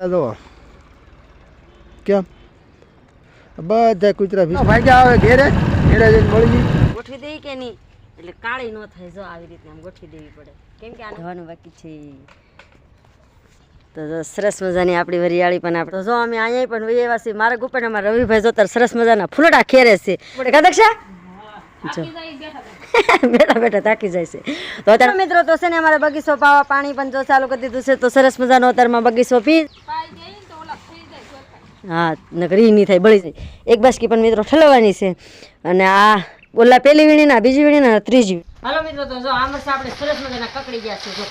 આ કેમ? બધા કૂતરા ભીસ ભાગ્યા આવે ઘેરે ઘેરે જઈને મળી ગઈ. ગોઠવી દઈ કે નહીં? એટલે કાળી ન થાય જો આવી રીતના આમ ગોઠવી દેવી પડે. કેમ કે આ ધોવાનું બાકી છે. તો જો સરસ મજાની આપણી વરિયાળી પણ આપણે જો અમે અહીંયા પણ વહી આવ્યા છીએ. મારા ગુપ્પન અમારા રવિભાઈ જોતર સરસ મજાના ફૂલડા ખેરે છે. કદક્ષા જો. બેઠા બેઠા થાકી જાય છે. તો અત્યારે મિત્રો તો છે ને અમારે બગીચો પાવા પાણી પણ જો ચાલુ કરી દીધું છે તો સરસ મજાનો અત્યારમાં બગીચો પી હા નકરી નહીં થાય બળી જાય. એક બાસ્કી પણ મિત્રો ઠલવાની છે. અને આ ઓલા પેલી વીણી ના બીજી વીણી ના ત્રીજી હાલો મિત્રો તો જો આ આપણે સરસ મજાના કકડી ગયા છે જો.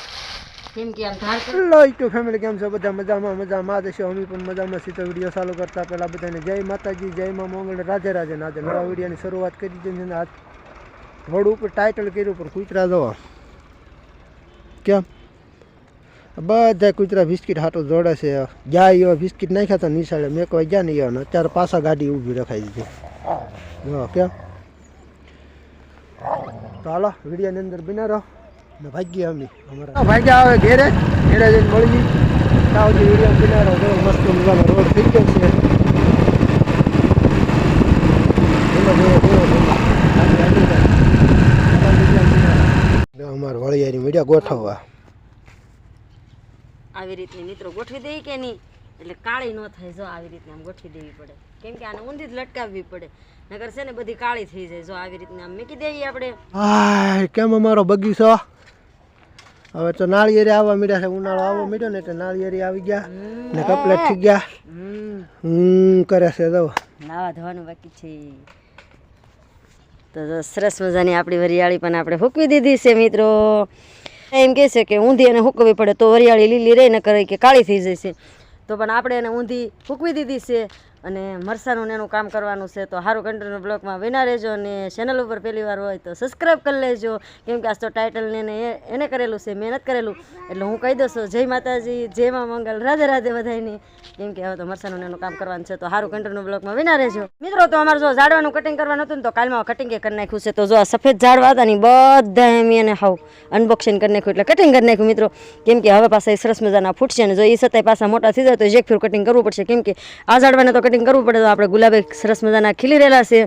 કેમ કે આમ ધાર ફેમિલી કેમ છો? બધા મજામાં મજામાં. છો અમે પણ મજામાં વીડિયો ચાલુ કરતા પહેલા બધાને જય માતાજી જય મા મંગળ. રાધે રાધે ને નવા વિડીયોની શરૂઆત કરી દીધી છે આજ. રોડ ઉપર ટાઇટલ કર્યું પર કૂતરા જવા. કેમ? બધા કૂતરા બિસ્કિટ હાટો જોડે છે. ગયા એવા બિસ્કિટ નાખ્યા હતા નિશાળે. મેં કોઈ ગયા નહીં એવા. અત્યારે પાછા ગાડી ઊભી રખાઈ દીધી. જો, કેમ? તો હાલો, વિડીયોની અંદર બિના રહો. ને ભાગ્ય અમે. અમારા ભાગ્યા આવે ઘેરે. ઘેરે જઈને મળી સુધી વીડિયો બિના રહો. મસ્ત મજાનો રોડ થઈ ગયો છે બોલો, બોલો, બોલો, બોલો. હાલી, હાલી જાય. હાલી જાય. જો અમારે વળિયારી મીડિયા ગોઠવવા. આવી રીતની મિત્રો ગોઠવી દઈ કે નહીં? એટલે કાળી ન થાય જો આવી રીતના આમ ગોઠવી દેવી પડે. કેમ કે આને ઊંધી જ લટકાવવી પડે. નગર છે ને બધી કાળી થઈ જાય જો આવી રીતના આમ મૂકી દઈએ આપણે. હાય કેમ અમારો બગીચો? હવે તો નાળિયેરી આવવા મીડ્યા છે ઉનાળો આવવા મીડ્યો ને એટલે નાળિયેરી આવી ગયા ને કપલેટ થઈ ગયા. હમ. હમ કરે છે જો નાવા ધોવાનું બાકી છે. તો સરસ મજાની આપણી વરિયાળી પણ આપણે હૂકવી દીધી છે મિત્રો. એમ કહે છે કે ઊંધી એને હૂકવી પડે તો વરિયાળી લીલી રહી ન કરે કે કાળી થઈ જશે. તો પણ આપણે એને ઊંધી હૂકવી દીધી છે. અને મરસાનું એનું કામ કરવાનું છે, તો સારું કન્ટિન્યુ બ્લોગમાં વિના રહેજો અને ચેનલ ઉપર પહેલી વાર હોય તો સબસ્ક્રાઈબ કરી લેજો. કેમ કે આ તો ટાઇટલને એને એને કરેલું છે, મહેનત કરેલું. એટલે હું કહી દઉં છું, જય માતાજી, જય માં મંગલ, રાધે રાધે બધાની કેમ કે હવે તો મરસાનું એનું કામ કરવાનું છે, તો સારું કન્ટિન્યુ બ્લોગમાં વિના રહેજો. મિત્રો, તો અમારે જો ઝાડવાનું કટિંગ કરવાનું હતું ને, તો કાલમાં કટિંગ કરી નાખ્યું છે. તો જો આ સફેદ ઝાડવા હતા ને બધા એમ એને હાવ અનબોક્સિંગ કરી નાખ્યું, એટલે કટિંગ કરી નાખ્યું મિત્રો. કેમ કે હવે પાછા સરસ મજાના ફૂટશે ને જો એ સતાય પાછા મોટા થઈ જાય તો એક ફેર કટિંગ કરવું પડશે. કેમ કે આ ઝાડવાને તો કટિંગ કરવું પડે તો આપણે ગુલાબે સરસ મજાના ખીલી રહેલા છે.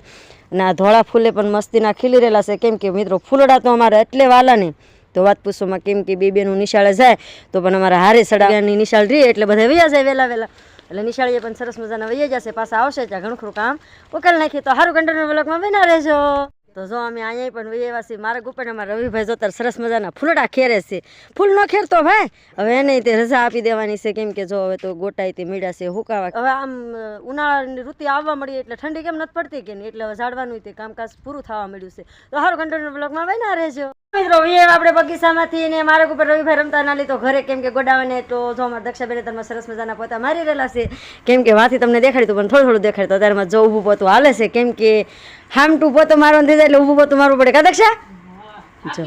અને આ ધોળા ફૂલે પણ મસ્તીના ખીલી રહેલા છે. કેમ કે મિત્રો, ફૂલડા તો અમારે એટલે વાલા ને તો વાત પૂછોમાં કેમ કે બે બેનું નિશાળે જાય, તો પણ અમારા હારે સડાની નિશાળ રહી એટલે બધા વૈયા જાય વહેલા વહેલા. એટલે નિશાળીએ પણ સરસ મજાના વૈયા જશે, પાછા આવશે ત્યાં ઘણું ખરું કામ. ઉકેલ નાખીએ તો સારું કન્ટિન્યુ બ્લોકમાં વિના રહેજો. તો જો અમે અહીંયા પણ વૈયા છીએ. મારા ગુપ્પન અમારા રવિભાઈ જોતા સરસ મજાના ફૂલડા ખેરે છે. ફૂલ ન ખેરતો ભાઈ. હવે એને તે રજા આપી દેવાની છે કેમ કે જો હવે તો ગોટાઈ તે મીડા છે, હુકાવા. હવે આમ ઉનાળાની ઋતુ આવવા મળી એટલે ઠંડી કેમ નથી પડતી કે નહીં? એટલે હવે ઝાડવાનું તે કામકાજ પૂરું થવા મળ્યું છે. તો સારું કન્ટિન્યુ બ્લોગમાં વિના રહેજો. મિત્રો વીએ આપણે બગીચામાંથી ને મારા ઉપર રવિભાઈ રમતા ના લીધો ઘરે કેમ કે ગોડાવાને તો જો અમારા દક્ષાબેન તમે સરસ મજાના પોતા મારી રહેલા છે. કેમ કે વાથી તમને દેખાડ્યું પણ થોડું થોડું દેખાડ્યું તો. અત્યારમાં જો ઊભું પોતું હાલે છે. કેમ કે હામ ટુ પોતો મારવાનું દીધા જાય એટલે ઊભું પોતું મારવું પડે. કા દક્ષા? જો.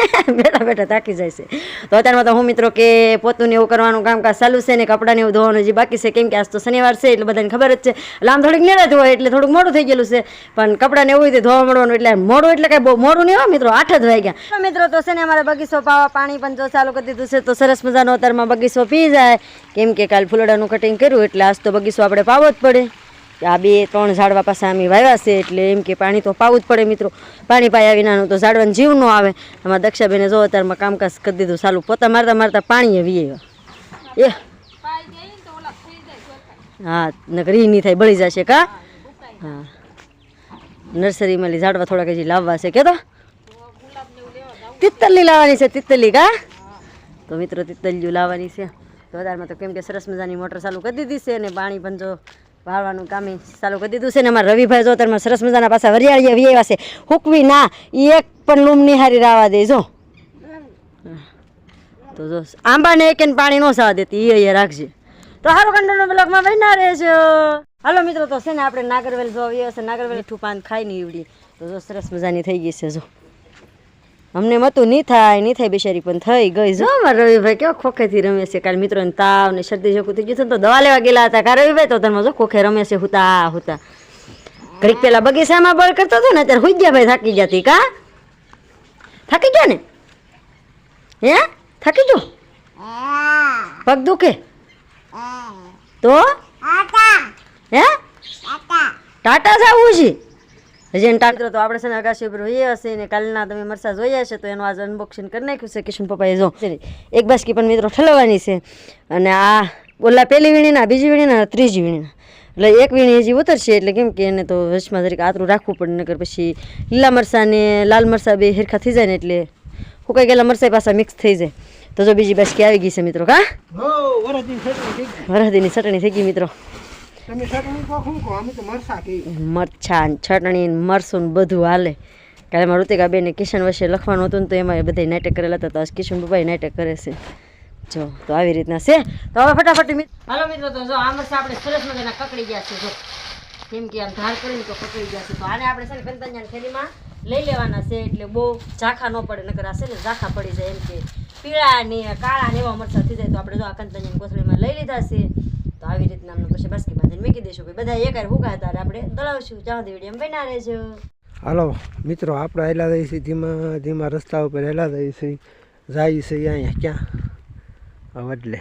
બેઠા બેઠા થાકી જાય છે. તો અત્યારમાં તો હું મિત્રો કે પોતું એવું કરવાનું કામકાજ ચાલુ છે ને કપડાને એવું ધોવાનું જે બાકી છે, કેમ કે આજ તો શનિવાર છે એટલે બધાને ખબર જ છે. એટલે આમ થોડીક નિરાત હોય એટલે થોડુંક મોડું થઈ ગયેલું છે. પણ કપડાને એવું રીતે ધોવા મળવાનું એટલે મોડું એટલે કાંઈ બહુ મોડું નહીં હોય મિત્રો, આઠ જ વાગ્યા. મિત્રો તો છે ને અમારે બગીચો પાવા પાણી પણ જો ચાલુ કરી દીધું છે, તો સરસ મજાનો અત્યારમાં બગીચો પી જાય. કેમ કે કાલ ફૂલડાનું કટિંગ કર્યું એટલે આજ તો બગીચો આપણે પાવો જ પડે. આ બે ત્રણ ઝાડવા પાસે અમે વાવ્યા છે, એટલે એમ કે પાણી તો પાવું જ પડે મિત્રો. પાણી પાયા વિનાનું તો ઝાડવાનું જીવ ન આવે. એમાં દક્ષાબેને જો અત્યારમાં કામકાજ કરી દીધું, ચાલુ પોતા મારતા મારતા પાણી વી આવ્યા. એ. હા, નકરી નહીં થાય, બળી જશે કા? હા. નર્સરીમાં ઝાડવા થોડાક હજી લાવવા છે કે તો તિત્તલી લાવવાની છે તિત્તલી કા? તો મિત્રો તિત્તલીઓ લાવવાની છે. તો વધારમાં તો કેમ કે સરસ મજાની મોટર ચાલુ કરી દીધી છે અને પાણી પણ જો વાળવાનું કામે ચાલુ કરી દીધું છે ને અમારા રવિભાઈ જો તમે સરસ મજાના પાછા વરિયાળીએ વી આવ્યા છે. હુકવી ના એક પણ લૂમ નિહારી રાવા દે, જો. તો જો, આંબાને એક પાણી ન સાવા દેતી એ અહીંયા રાખજે. તો હારું કંડોનો બ્લોગમાં બન્યા રહેજો. હાલો મિત્રો, તો છે ને આપણે નાગરવેલ જો આવી હશે નાગરવેલ મીઠું પાન ખાઈ નહીં ઈવડી તો જો, સરસ મજાની થઈ ગઈ છે, જો. અમને મતું નહીં થાય નહીં થાય બિચારી પણ થઈ ગઈ જો. અમારા રવિભાઈ કેવો ખોખેથી રમે છે કાલ મિત્રોને તાવ ને શરદી જેવું થઈ ગયું તો દવા લેવા ગયેલા હતા. કા રવિભાઈ તો તમે જો ખોખે રમે છે હુતા હુતા. ઘડીક પેલા બગીચામાં બળ કરતો હતો ને અત્યારે હુઈ ગયા ભાઈ થાકી જતી કા? થાકી ગયા ને? હે? થાકી ગયો? પગ દુખે? તો? હે? ટાટા. સાવું છે? એને ટાટા તો આપણે છે ને આકાશી ઉપર હોઈએ હશે ને કાલના તમે મરસા જોયા છે તો એનું આજે અનબોક્સિંગ કરી નાખ્યું છે કિશન પપ્પાએ જો. એક બાસ્કી પણ મિત્રો ઠલવવાની છે. અને આ ઓલા પહેલી વીણીના બીજી વીણીના ત્રીજી વીણીના. એટલે એક વીણી હજી ઉતરશે એટલે કેમ કે એને તો વચમાં જરીક આતરું રાખવું પડે નકર પછી લીલા મરસા ને લાલ મરસા બે હેરખા થઈ જાય ને એટલે સુકાઈ ગયેલા મરસાઈ પાછા મિક્સ થઈ જાય. તો જો બીજી બાસ્કી આવી ગઈ છે મિત્રો કા? હો વરદીની ચટણી થઈ ગઈ મિત્રો. તમે ચટણી કહો? મરસા મરસું બધું હાલે. કાલે મારું ઋતિકાબેન ને કિશન વશે લખવાનું હતું ને તો એમાં બધા નાટક કરેલા હતા, તો આજ કિશન બાબાએ નાટક કરે છે. જો, તો આવી રીતના છે. તો હવે ફટાફટ હાલો મિત્રો, તો જો આ મરસા આપણે સરસ મજાના કકડી ગયા છે, જો. કેમ કે આમ ધાર કરીને તો કકડી ગયા છે. તો આને આપણે છે ને કંતંજાની થેલીમાં લઈ લેવાના છે, એટલે બહુ ઝાખા ન પડે, નકર આ છે ને ઝાખા પડી જાય એમ કે પીળા ને કાળા ને એવા મરચા થઈ જાય. તો આપણે જો આ કંતંજાની કોથળીમાં લઈ લીધા છે. તો આવી રીતના અમને પછી બાસ્કી બાંધીને મૂકી દઈશું. ભાઈ બધા એક ભૂખા હતા. આપણે દળાવશું સુધી વીડિયો બના રહેજો. હાલો, મિત્રો, આપણે હેલા જઈએ છીએ ધીમા ધીમા રસ્તા ઉપર હેલા જઈએ છીએ જાય છે અહીંયા ક્યાં? વડલે,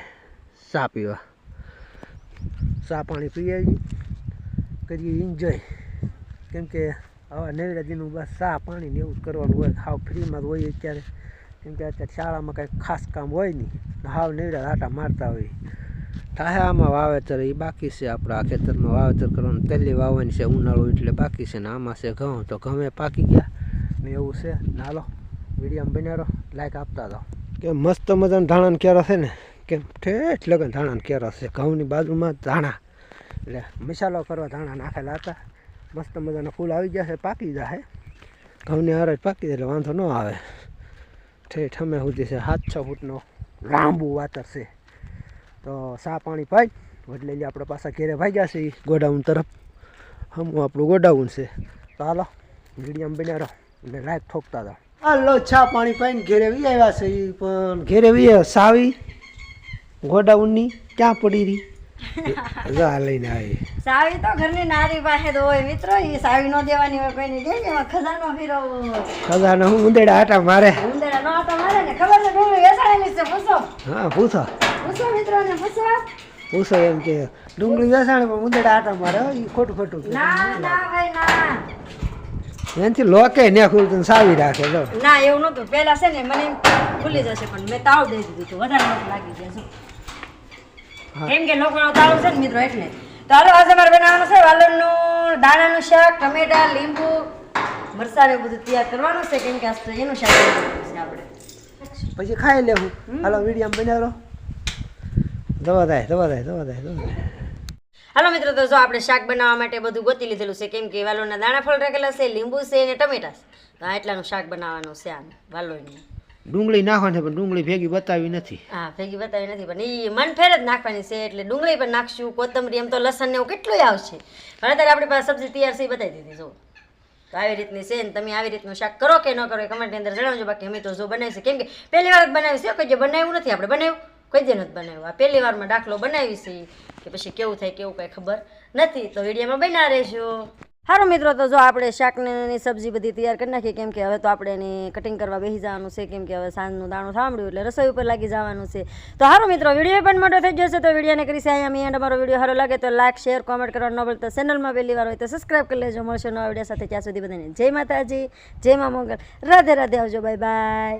ચા પીવા. ચા પાણી પી આવી કરીએ એન્જોય કેમ કે આવા નવરા દીનું બસ ચા પાણી ને એવું કરવાનું હોય. હાવ ફ્રીમાં હોય અત્યારે. કેમ કે અત્યારે શાળામાં કાંઈ ખાસ કામ હોય નહીં. હાવ નવીરા આટા મારતા હોય. થાય આમાં વાવેતર એ બાકી છે આપણે આ ખેતરમાં વાવેતર કરવાનું. પહેલી વાવવાની છે ઉનાળો, એટલે બાકી છે ને આમાં છે ઘઉં. તો ઘઉં પાકી ગયા ને એવું છે. નાલો વિડીયામાં બનાવો લાઈક આપતા જાઓ કે મસ્ત મજાના ધાણાના કેરો છે ને? કેમ ઠેઠ લગન ધાણાના કેરો છે. ઘઉંની બાજુમાં ધાણા. એટલે મસાલો કરવા ધાણા નાખેલા હતા. મસ્ત મજાના ફૂલ આવી ગયા છે, પાકી જશે ઘઉંની હારે પાકી જાય એટલે વાંધો ન આવે. ઠેઠ અમે સુધી છે સાત છ ફૂટનો લાંબુ વાતર છે. તો સા પાણી પાઈ વડલેલી આપણે પાછા ઘેરે ભાગ્યા છે ગોડાઉન તરફ. હમું આપણું ગોડાઉન છે. તો હાલો મીડિયમ બનાવો એટલે રાત ઠોકતા હતા હાલો છા પાણી પાઈને ઘેરે વી આવ્યા છે પણ ઘેરે વી સાવી. ગોડાઉનની ક્યાં પડી રહી? લઈને આવી સાવી તો ઘરની નારી પાસે તો હોય મિત્રો એ સાવી નો દેવાની હોય કોઈને કેમ કે ખજાનો ફેરવવો ખજાને હું ઉંદેડા આટા મારે. ઉંદરા નો હતો મારે ને ખબર છે ડુંગળી વેસાણેલી છે પૂછો. હા પૂછો. પૂછો મિત્રોને પૂછો. પૂછો એમ કે ડુંગળી વેસાણે પણ ઉંદેડા આટા મારે ખોટું ખોટું. ના ના ભાઈ ના. એનાથી લોકે ને ખુલતું સાવી રાખે જો. ના એવું નતું. પેલા છે ને મને એમ ખુલી જશે પણ મેં તાવ દઈ દીધું હતું. વધારે લાગી ગયા શું હા. કેમ કે લોકોનો તાવ છે ને મિત્રો એટલે. તો હાલો આજે મારે બનાવવાનું છે વાલણનું દાણાનું શાક ટમેટા લીંબુ મરચાં બધું તૈયાર કરવાનું છે. કેમ કે આજ તો એનું શાક બનાવવાનું છે આપણે. પછી ખાઈ લેવું. હાલો વીડિયો બનાવો. દવા થાય દવા થાય દવા થાય દવા થાય હાલો મિત્રો તો જો આપણે શાક બનાવવા માટે બધું ગોતી લીધેલું છે. કેમ કે વાલોના દાણા ફળ રાખેલા છે લીંબુ છે અને ટમેટા છે. તો એટલાનું શાક બનાવવાનું છે આમ વાલોની. ડુંગળી નાખવાની છે પણ ડુંગળી ભેગી બતાવી નથી. હા, ભેગી બતાવી નથી, પણ એ મન ફેર જ નાખવાની છે, એટલે ડુંગળી પણ નાખશું, કોથમરી, એમ તો લસણ ને એવું કેટલું આવશે. પણ અત્યારે આપણી પાસે સબ્જી તૈયાર છે બતાવી દીધી જો તો આવી રીતની છે ને તમે આવી રીતનું શાક કરો કે ન કરો એ કમેન્ટની અંદર જણાવજો, બાકી અમે તો જો બનાવીશું કેમ કે પહેલી વાર જ બનાવી છે, કોઈ જે બનાવ્યું નથી, આપણે બનાવ્યું? કોઈ જે નથી બનાવ્યું. આ પહેલી વારમાં દાખલો બનાવી છે, કે પછી કેવું થાય, કેવું કાંઈ ખબર નથી, તો વિડીયોમાં બના રહેજો. સારું મિત્રો, તો જો આપણે શાકની સબ્જી બધી તૈયાર કરી નાખીએ, કેમ કે હવે તો આપણે એની કટિંગ કરવા બેસી જવાનું છે, કેમ કે હવે સાંજનું દાણું સાંભળ્યું એટલે રસોઈ ઉપર લાગી જવાનું છે. તો હારો મિત્રો, વીડિયો પણ મોટો થઈ જશે તો વિડીયોને કરી છે, અહીંયા મેં અમારો વીડિયો સારો લાગે તો લાઈક શેર કોમેન્ટ કરવાનો ન ભૂલતા. ચેનલમાં પહેલી વાર હોય તો સબસ્ક્રાઈબ કરી લેજો. મળશે નવા વીડિયો સાથે ત્યાં સુધી બધાને. જય માતાજી, જય મા મંગલ. રાધે રાધે આવજો. Bye bye